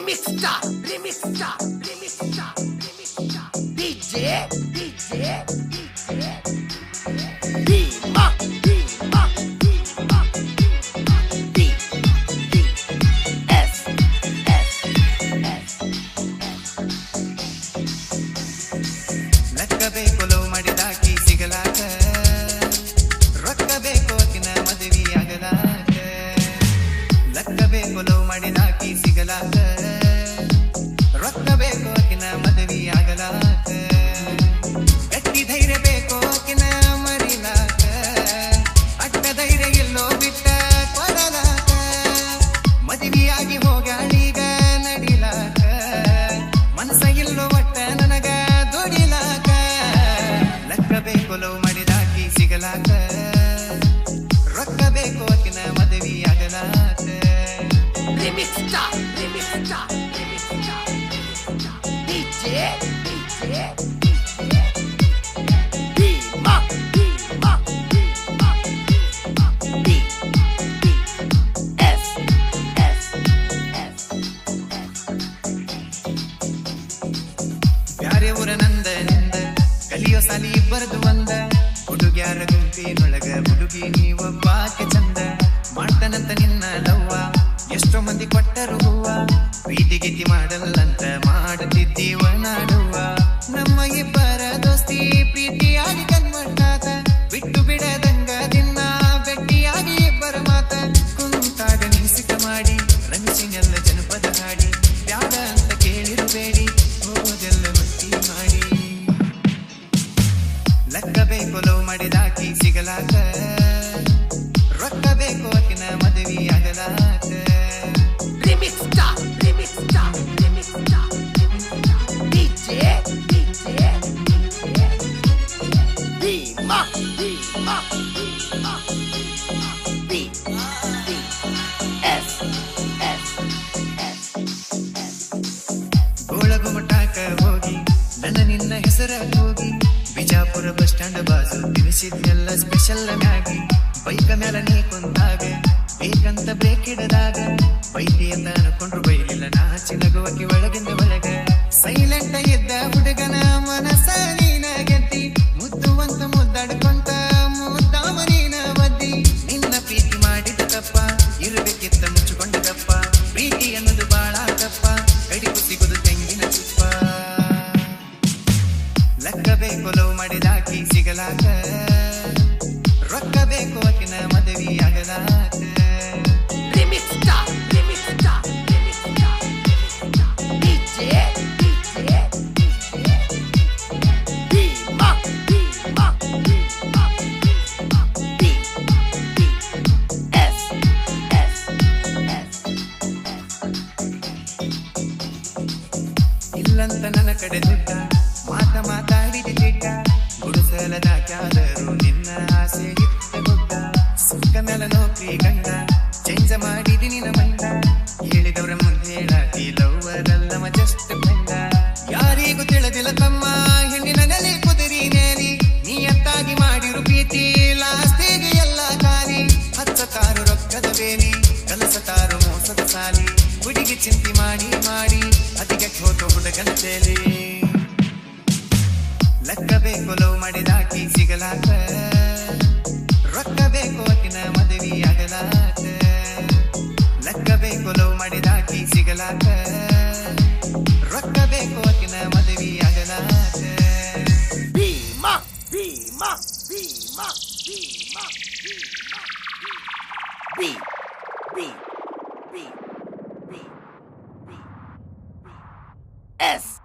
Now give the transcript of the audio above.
Mr. Mr. Mr. Mr. DJ, DJ, DJ. ಲೆಕ್ಕ ಮಾಡಿ ನಾಕಿ ಸಿಗಲಾಕ ರೊಕ್ಕ ಬೇಕು ಆಕಿನ ಮದುವೆ ಆಗಲಾಕ ಗಟ್ಟಿ ಧೈರ್ಯ ಬೇಕು ಆಕಿನ ಮರಿಲಾಕ ಅಟ್ಟ ಧೈರ್ಯ ಎಲ್ಲೋ ಬಿಟ್ಟ ಕೊಡಲಾಕ ಮದುವೆಯಾಗಿ ಹೋಗಾಳೀಗ ನಡಿಲಾಕ ಮನಸ್ಸ ಇಲ್ಲೋ ಒಟ್ಟ ನನಗ ದುಡಿಲಾಕ ಲಕ್ಕ ಬೇಕು ಲವ್ ಮಾಡಿದಾಕಿ ಸಿಗಲಾಕ ರೊಕ್ಕ ಬೇಕು ಆಕಿನ ಮದುವೆ ಆಗಲಾಕ Remix star, remix star, remix star, remix star. DJ, DJ, DJ. Dima, Dima, Dima, Dima. D, D, S, S, S, S. ಬ್ಯಾರೆ ಊರ ನಂದ ನಿಂದ ಕಲಿಯೋ ಸಾಲಿ ಬರೆದು ಒಂದ ಹುಡುಗ್ಯಾರ ಗುಂಪಿನೊಳಗ ಹುಡುಗಿ ನೀವೊಬ್ಬಾಕೆ ಚಂದ ಮಾಡ್ತಾನಂತ ನಿನ್ನ ಲವ್ವ ಎಷ್ಟೋ ಮಂದಿ ಕೊಟ್ಟರು ಹೂವ ಪ್ರೀತಿ ಗೀತಿ ಮಾಡಲ್ಲಂತ ಮಾಡುತ್ತಿದ್ದೀವ ನಾಡುವ. ನಮ್ಮ ಇಬ್ಬರ ದೋಸ್ತಿ, ಪ್ರೀತಿಯಾಗಿ ಕನ್ಮಟ್ಟಾತ ಬಿಟ್ಟು ಬಿಡದಂಗ ದಿನ ಬೆಟ್ಟಿಯಾಗಿ ಇಬ್ಬರ ಮಾತ. ಕುಂತಾಗ ನಿಸಿಕ ಮಾಡಿ ರಮಿಸಿನೆಲ್ಲ ಜನಪದ ಹಾಡಿ ಬ್ಯಾಡ ಅಂತ ಕೇಳಿರಬೇಡಿ ಹೋದೆಲ್ಲ ಮಟ್ಟಿ ಮಾಡಿ. ಲಕ್ಕ ಬೇಕು, ಲವ್ ಮಾಡಿದಾಕಿ ಸಿಗಲಾಕ. ರೊಕ್ಕ ಬೇಕು, ಆಕಿನ ಮದುವೆ ಗೋಳಗುಮಟಾಕ ಹೋಗಿ. ನನ್ನ ನಿನ್ನ ಹೆಸರ ಹೋಗಿ. ಬಿಜಾಪುರ ಬಸ್ ಸ್ಟ್ಯಾಂಡ್ ಬಾಜು ತಿನಿಸಿದ್ನೆಲ್ಲ ಸ್ಪೆಷಲ್ ಮ್ಯಾಗಿ ಬೈಕ ಮೇಲ ನೀ ಕುಂತಾಗ ಬೇಕಂತ ಬ್ರೇಕ್ ಹಿಡದಾಗ ಬೈತಿ ಅಂತ ಅನ್ಕೊಂಡ್ರು ಬೈಲಿಲ್ಲ. ನಾಚಿ ನಗುವಕ್ಕೆ ಒಳಗಿಂದ ಒಳಗ. ಸೈಲೆಂಟ್ ಇದ್ದ ಹುಡುಗನ ಮನಸ ನೀನ ಗೆದ್ದಿ. ಮುದ್ದುವಂತ ಮುದ್ದಾಡ್ಕೊಂತ ಮುದ್ದಾಮ ನೀನ ಬದ್ದಿ ನಿನ್ನ ಪ್ರೀತಿ ಮಾಡಿದ ತಪ್ಪ ಇರಬೇಕಿತ್ತ ಮುಚ್ಚಿಕೊಂಡ ತಪ್ಪ ಪ್ರೀತಿ ಅನ್ನೋದು ಬಾಳ ತಪ್ಪ. ಕಡಿಗು ಸಿಗುದು Dima. D, D, S, S, S, S. ಇಲ್ಲಂತ ನನ್ನ ಕಡೆ ದುಡ್ಡ ಮಾತ ಮಾತಾಡಿದ ಕೆಟ್ಟ ಗುಡಿಸಲದಾಕ್ಯಾದರೂ ನಿನ್ನ ಆಸೆ ಇತ್ತ ಗುಡ್ಡ ಸುಕ್ಕ ಮೇಲೆ ನೌಕರಿ ಗಂಡ ಚೇಂಜ ಮಾಡಿದಿ ನಿನ್ನ ಮಂಡ ಹೇಳಿದವ್ರ ಮುಂದೆ ಹೇಳಾತಿ ಲವ್ವರಲ್ಲವ ಜಸ್ಟ್ ಫ್ರೆಂಡ ಯಾರಿಗೂ ತಮ್ಮ ಹೆಣ್ಣಿನ ನೆಲೆ ಕುದುರಿ ನೇರಿ ನಿಯತ್ತಾಗಿ ಮಾಡಿರು ಪ್ರೀತಿ ಎಲ್ಲ ಖಾಲಿ ಹಚ್ಚತಾರು ರೊಕ್ಕದ ಬೇಲಿ ಕಲಸತಾರು ಮೋಸದ ಸಾಲಿ ಹುಡುಗಿ ಚಿಂತೆ ಮಾಡಿ ಮಾಡಿ ಅದಕ್ಕೆ ಹೋತು ಹುಡುಗನ ಲೆಕ್ಕ ಲವ್ ಮಾಡಿದಾಕಿ ಸಿಗಲಾಕ ರೊಕ್ಕ ಬೇಕು ಆಕಿನ ಮದುವೆ ಆಗಲಾಕ ಲೆಕ್ಕ ಲವ್ ಮಾಡಿದಾಕಿ ಸಿಗಲಾಕ ರೊಕ್ಕ ಬೇಕು ಆಕಿನ ಮದುವೆ ಆಗಲಾಕ Bima, Bima, Bima, Bima, B, B, B, B, B, B, S,